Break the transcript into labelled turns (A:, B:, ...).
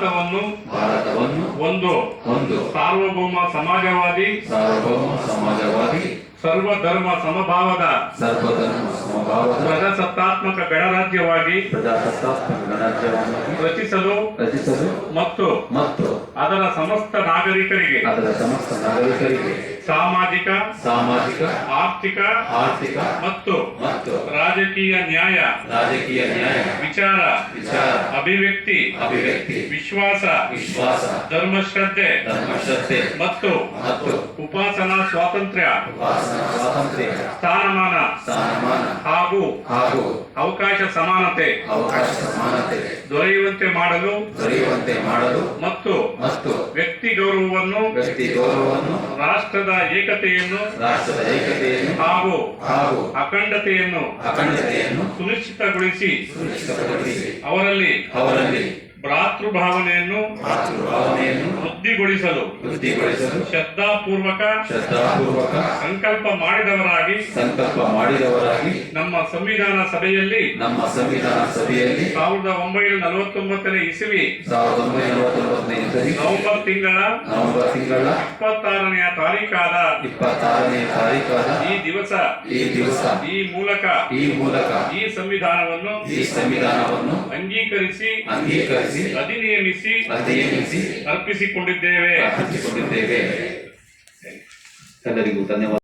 A: ಭಾರತವನ್ನು
B: ಭಾರತವನ್ನು
A: ಒಂದು
B: ಒಂದು
A: ಸಾರ್ವಭೌಮ ಸಮಾಜವಾದಿ
B: ಸಾರ್ವಭೌಮ ಸಮಾಜವಾದಿ
A: ಸರ್ವಧರ್ಮ ಸಮಭಾವದ
B: ಸರ್ವಧರ್ಮ ಸಮಭಾವದ
A: ಪ್ರಜಾಸತ್ತಾತ್ಮಕ ಗಣರಾಜ್ಯವಾಗಿ
B: ಪ್ರಜಾಸತ್ತಾತ್ಮಕ ಗಣರಾಜ್ಯವನ್ನು
A: ರಚಿಸಲು
B: ರಚಿಸಲು
A: ಮತ್ತು
B: ಮತ್ತು
A: ಅದರ ಸಮಸ್ತ ನಾಗರಿಕರಿಗೆ
B: ಅದರ ಸಮಸ್ತ ನಾಗರಿಕರಿಗೆ
A: ಸಾಮಾಜಿಕ
B: ಸಾಮಾಜಿಕ
A: ಆರ್ಥಿಕ
B: ಆರ್ಥಿಕ
A: ಮತ್ತು
B: ಮತ್ತು
A: ರಾಜಕೀಯ ನ್ಯಾಯ
B: ರಾಜಕೀಯ ನ್ಯಾಯ
A: ವಿಚಾರ
B: ವಿಚಾರ
A: ಅಭಿವ್ಯಕ್ತಿ
B: ಅಭಿವ್ಯಕ್ತಿ
A: ವಿಶ್ವಾಸ
B: ವಿಶ್ವಾಸ
A: ಧರ್ಮಶ್ರದ್ಧೆ
B: ಧರ್ಮಶ್ರದ್ಧೆ
A: ಮತ್ತು
B: ಮತ್ತು
A: ಉಪಾಸನಾ ಸ್ವಾತಂತ್ರ್ಯ
B: ಉಪಾಸನಾ ಸ್ವಾತಂತ್ರ್ಯ
A: ಸ್ಥಾನಮಾನ
B: ಸ್ಥಾನಮಾನ
A: ಹಾಗೂ
B: ಹಾಗೂ
A: ಅವಕಾಶ ಸಮಾನತೆ
B: ಅವಕಾಶ ಸಮಾನತೆ
A: ದೊರೆಯುವಂತೆ ಮಾಡಲು
B: ದೊರೆಯುವಂತೆ ಮಾಡಲು
A: ಮತ್ತು
B: ಮತ್ತು
A: ವ್ಯಕ್ತಿ ಗೌರವವನ್ನು
B: ವ್ಯಕ್ತಿ ಗೌರವವನ್ನು
A: ರಾಷ್ಟ್ರದ ಏಕತೆಯನ್ನು
B: ರಾಷ್ಟ್ರದ ಏಕತೆಯನ್ನು
A: ಹಾಗೂ
B: ಹಾಗೂ
A: ಅಖಂಡತೆಯನ್ನು
B: ಅಖಂಡತೆಯನ್ನು
A: ಸುನಿಶ್ಚಿತಗೊಳಿಸಿ
B: ಸುನಿಶ್ಚಿತಗೊಳಿಸಿ
A: ಅವರಲ್ಲಿ
B: ಅವರಲ್ಲಿ
A: ಭ್ರಾತೃಭಾವನೆಯನ್ನು
B: ಭಾವನೆಯನ್ನು
A: ವೃದ್ಧಿಗೊಳಿಸಲು
B: ವೃದ್ಧಿಗೊಳಿಸಲು
A: ಶ್ರದ್ಧಾಪೂರ್ವಕ
B: ಶ್ರದ್ಧಾಪೂರ್ವಕ
A: ಸಂಕಲ್ಪ ಮಾಡಿದವರಾಗಿ
B: ಸಂಕಲ್ಪ ಮಾಡಿದವರಾಗಿ
A: ನಮ್ಮ ಸಂವಿಧಾನ ಸಭೆಯಲ್ಲಿ
B: ನಮ್ಮ ಸಂವಿಧಾನ ಸಭೆಯಲ್ಲಿ
A: ಸಾವಿರದ ಒಂಬೈನೂರ ನಲವತ್ತೊಂಬತ್ತನೇ ಇಸವಿ
B: ಸಾವಿರದ ಒಂಬೈನೂರ ಇಸವಿ
A: ನವೆಂಬರ್ ತಿಂಗಳ
B: ನವೆಂಬರ್ ತಿಂಗಳ
A: ಇಪ್ಪತ್ತಾರನೆಯ ತಾರೀಕಾದ
B: ಇಪ್ಪತ್ತಾರನೇ ತಾರೀಕಾದ
A: ಈ ದಿವಸ
B: ಈ ದಿವಸ
A: ಈ ಮೂಲಕ
B: ಈ ಮೂಲಕ
A: ಈ ಸಂವಿಧಾನವನ್ನು
B: ಈ ಸಂವಿಧಾನವನ್ನು
A: ಅಂಗೀಕರಿಸಿ
B: ಅಂಗೀಕರಿಸಿ
A: ಅಧಿನಿಯಮಿಸಿ
B: ಅಧಿನಿಯಮಿಸಿ
A: ಅರ್ಪಿಸಿಕೊಂಡಿದ್ದೇವೆ.
B: ಅರ್ಪಿಸಿಕೊಂಡಿದ್ದೇವೆ. ಎಲ್ಲರಿಗೂ ಧನ್ಯವಾದ.